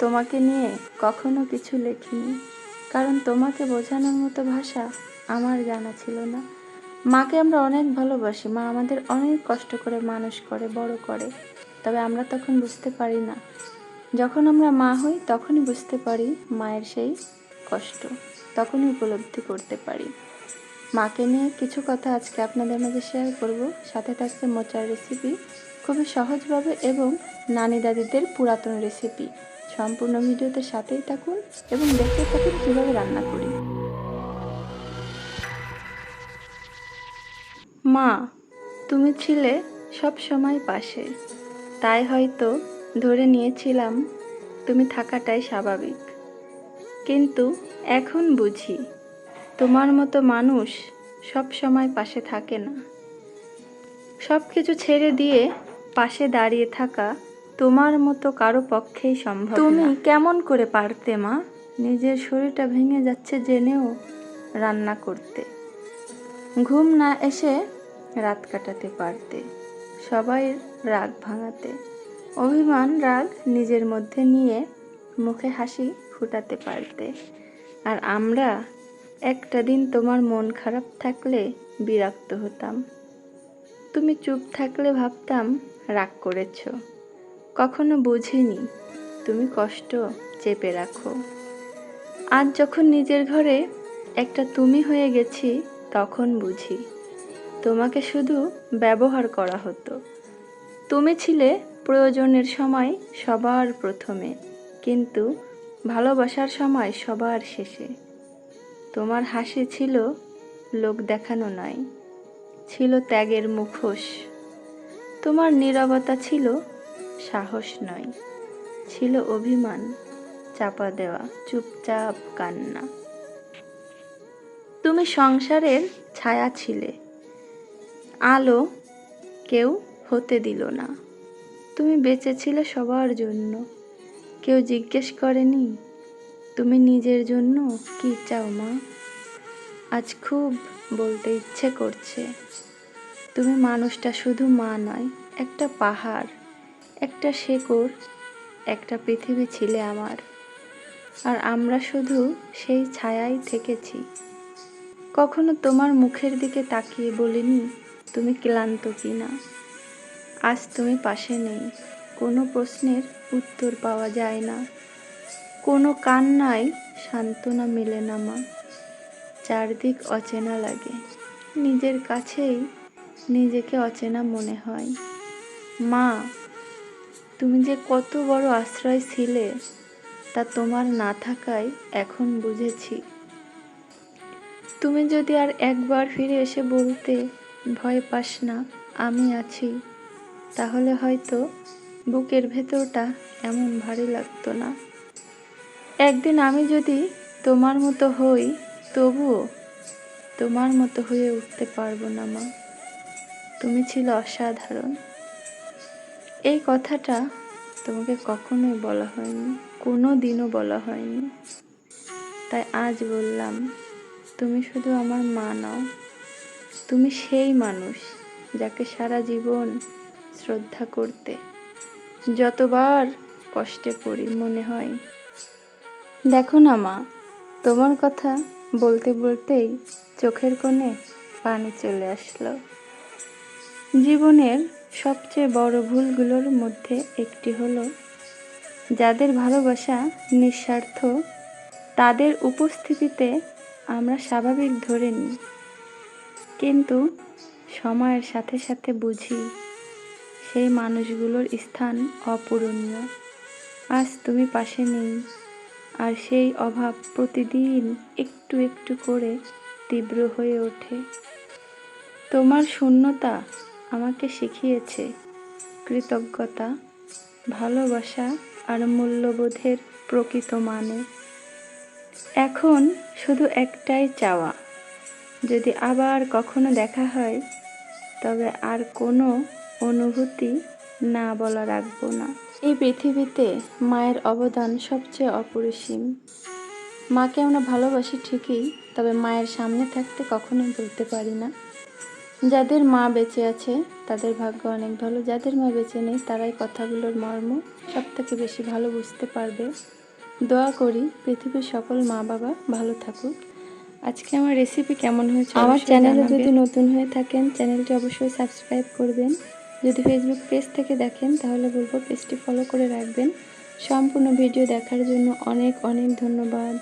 তোমাকে নিয়ে কখনো কিছু লেখিনি, কারণ তোমাকে বোঝানোর মতো ভাষা আমার জানা ছিল না। মাকে আমরা অনেক ভালোবাসি, মা আমাদের অনেক কষ্ট করে মানুষ করে, বড় করে। তবে আমরা তখন বুঝতে পারি না। যখন আমরা মা হই, তখনই বুঝতে পারি মায়ের সেই কষ্ট। তখনই উপলব্ধি করতে পারি। মাকে নিয়ে কিছু কথা আজকে আপনাদের মাঝে শেয়ার করব। সাথে থাকছে মোচার রেসিপি খুবই সহজভাবে এবং নানি দাদিদের পুরাতন রেসিপি সম্পূর্ণ ভিডিওতে সাথেই থাকুন এবং দেখতে থাকুন কীভাবে রান্না করি। মা, তুমি ছিলে সব সময় পাশে। তাই হয়তো ধরে নিয়েছিলাম তুমি থাকাটাই স্বাভাবিক। কিন্তু এখন বুঝি তোমার মতো মানুষ সব সময় পাশে থাকে না। সব কিছু ছেড়ে দিয়ে পাশে দাঁড়িয়ে থাকা তোমার মতো কারও পক্ষেই সম্ভব তুমি কেমন করে পারতে মা? নিজের শরীরটা ভেঙে যাচ্ছে জেনেও রান্না করতে। ঘুম না এসে রাত কাটাতে পারতে। সবাই রাগ ভাঙাতে। অভিমান রাগ নিজের মধ্যে নিয়ে মুখে হাসি ফুটাতে পারতে। আর আমরা একটা দিন তোমার মন খারাপ থাকলে বিরক্ত হতাম। তুমি চুপ থাকলে ভাবতাম রাগ করেছ। কখনো বুঝিনি, তুমি কষ্ট চেপে রাখো। আজ যখন নিজের ঘরে একটা তুমি হয়ে গেছি, তখন বুঝি তোমাকে শুধু ব্যবহার করা হতো। তুমি ছিলে প্রয়োজনের সময় সবার প্রথমে, কিন্তু ভালোবাসার সময় সবার শেষে। তোমার হাসি ছিল লোক দেখানো নয়, ছিল ত্যাগের মুখোশ। তোমার নীরবতা ছিল সাহস নয়, ছিল অভিমান, চাপা দেওয়া, চুপচাপ কান্না। তুমি সংসারের ছায়া ছিলে, আলো কেউ হতে দিল না। তুমি বেঁচে ছিলে সবার জন্য, কেউ জিজ্ঞেস করেনি, তুমি নিজের জন্য কি চাও মা? আজ খুব বলতে ইচ্ছে করছে। তুমি মানুষটা শুধু মা নয়, একটা পাহাড়, একটা শেকড়, একটা পৃথিবী ছিলে আমার। আর আমরা শুধু সেই ছায়াই থেকেছি। কখনো তোমার মুখের দিকে তাকিয়ে বলিনি, তুমি ক্লান্ত কি না আজ তুমি পাশে নেই, কোনো প্রশ্নের উত্তর পাওয়া যায় না। কোনো কান্নায় সান্ত্বনা মেলে না মা। চারদিক অচেনা লাগে। নিজের কাছেই নিজেকে অচেনা মনে হয়। মা, তুমি যে কত বড় আশ্রয় ছিলে, তা তোমার না থাকায় এখন বুঝেছি। তুমি যদি আর একবার ফিরে এসে বলতে ভয় পাস না, আমি আছি। তাহলে হয়তো বুকের ভেতরটা এমন ভারী লাগতো না। একদিন আমি যদি তোমার মতো হই, তবুও তোমার মতো হয়ে উঠতে পারব না মা। তুমি ছিল অসাধারণ। এই কথাটা তোমাকে কখনোই বলা হয়নি কোনো দিনও বলা হয়নি। তাই আজ বললাম, তুমি শুধু আমার মা নাও, তুমি সেই মানুষ যাকে সারা জীবন শ্রদ্ধা করতে যতবার কষ্টে পড়ি মনে হয়। দেখো না মা, তোমার কথা বলতে বলতেই চোখের কোণে পানি চলে আসলো। জীবনের সবচেয়ে বড় ভুলগুলোর মধ্যে একটি হলো, যাদের ভালোবাসা নিঃস্বার্থ, তাদের উপস্থিতিতে আমরা স্বাভাবিক ধরে নিই। কিন্তু সময়ের সাথে সাথে বুঝি, সেই মানুষগুলোর স্থান অপূরণীয়। আজ তুমি পাশে নেই, আর সেই অভাব প্রতিদিন একটু একটু করে তীব্র হয়ে ওঠে। তোমার শূন্যতা আমাকে শিখিয়েছে কৃতজ্ঞতা, ভালোবাসা আর মূল্যবোধের প্রকৃত মানে। এখন শুধু একটাই চাওয়া, যদি আবার কখনো দেখা হয়, তবে আর কোনো অনুভূতি না বলা রাখব না। এই পৃথিবীতে মায়ের অবদান সবচেয়ে অপরিসীম। মাকে আমরা ভালোবাসি ঠিকই, তবে মায়ের সামনে থাকতে কখনোই বলতে পারি না। যাদের মা বেঁচে আছে তাদের ভাগ্য অনেক ভালো। যাদের মা বেঁচে নেই তারাই কথাগুলোর মর্ম সব থেকে বেশি ভালো বুঝতে পারবে। দোয়া করি পৃথিবীর সকল মা বাবা ভালো থাকুক। আজকে আমার রেসিপি কেমন হয়েছে আমার চ্যানেলে যদি নতুন হয়ে থাকেন চ্যানেলটি অবশ্যই সাবস্ক্রাইব করবেন। যদি ফেসবুক পেজ থেকে দেখেন তাহলে বলব পেজটি ফলো করে রাখবেন। সম্পূর্ণ ভিডিও দেখার জন্য অনেক অনেক ধন্যবাদ।